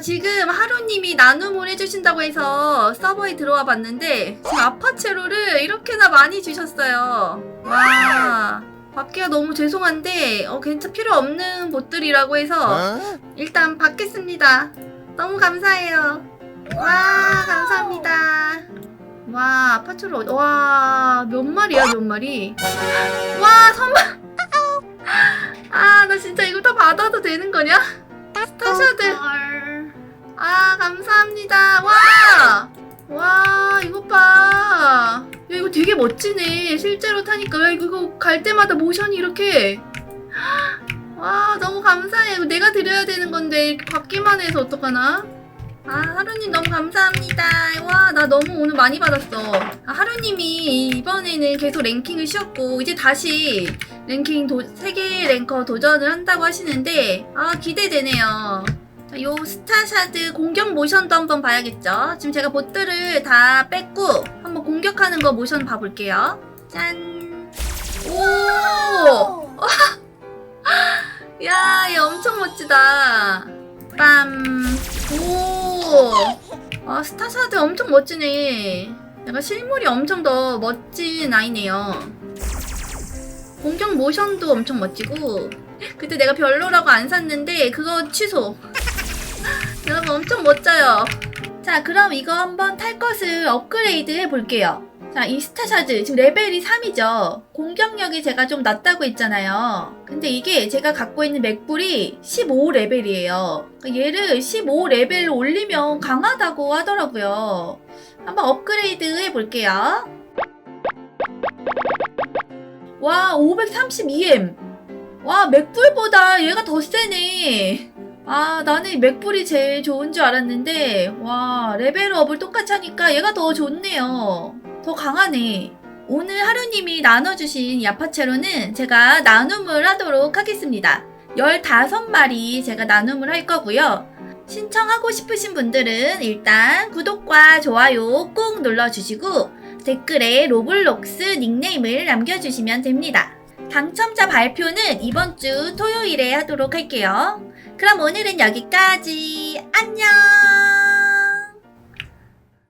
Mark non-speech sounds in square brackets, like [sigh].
지금 하루님이 나눔을 해주신다고 해서 서버에 들어와 봤는데 지금 아파체로를 이렇게나 많이 주셨어요. 와. 받기가 너무 죄송한데 어 괜찮 필요 없는 봇들이라고 해서 일단 받겠습니다. 너무 감사해요. 와 감사합니다. 와 아파트로 와몇 마리야 몇 마리? 와 선물. [laughs] 아나 진짜 이거 다 받아도 되는 거냐? 스타샤드. 아 감사합니다. 와. 와 이것 봐. 야 이거 되게 멋지네. 실제로 타니까 야, 이거, 이거 갈 때마다 모션이 이렇게. [gasps] 와 너무 감사해. 이거 내가 드려야 되는 건데 이렇게 받기만 해서 어떡하나? 아 하루님 너무 감사합니다. 와 나 너무 오늘 많이 받았어. 아, 하루님이 이번에는 계속 랭킹을 쉬었고 이제 다시 랭킹 도, 세계 랭커 도전을 한다고 하시는데 아 기대되네요. 자, 요 스타샤드 공격 모션도 한번 봐야겠죠. 지금 제가 보트를 다 뺐고 한번 공격하는 거 모션 봐볼게요. 짠. 오! [laughs] 야, 얘 엄청 멋지다. 빰. 오! 아, 스타샤드 엄청 멋지네. 약간 실물이 엄청 더 멋진 아이네요. 공격 모션도 엄청 멋지고. 그때 내가 별로라고 안 샀는데 그거 취소. 여러분 엄청 멋져요. 자, 그럼 이거 한번 탈 것을 업그레이드 해볼게요. 자, 이 스타샤드 지금 레벨이 3이죠. 공격력이 제가 좀 낮다고 했잖아요. 근데 이게 제가 갖고 있는 맥불이 15레벨이에요. 얘를 15레벨로 올리면 강하다고 하더라고요. 한번 업그레이드 해볼게요. 와, 532M. 와, 맥불보다 얘가 더 세네. 아, 나는 맥불이 제일 좋은 줄 알았는데, 와, 레벨업을 똑같이 하니까 얘가 더 좋네요. 더 강하네. 오늘 하루님이 나눠주신 야파체로는 제가 나눔을 하도록 하겠습니다. 15마리 제가 나눔을 할 거고요. 신청하고 싶으신 분들은 일단 구독과 좋아요 꼭 눌러주시고 댓글에 로블록스 닉네임을 남겨주시면 됩니다. 당첨자 발표는 이번 주 토요일에 하도록 할게요. 그럼 오늘은 여기까지. 안녕!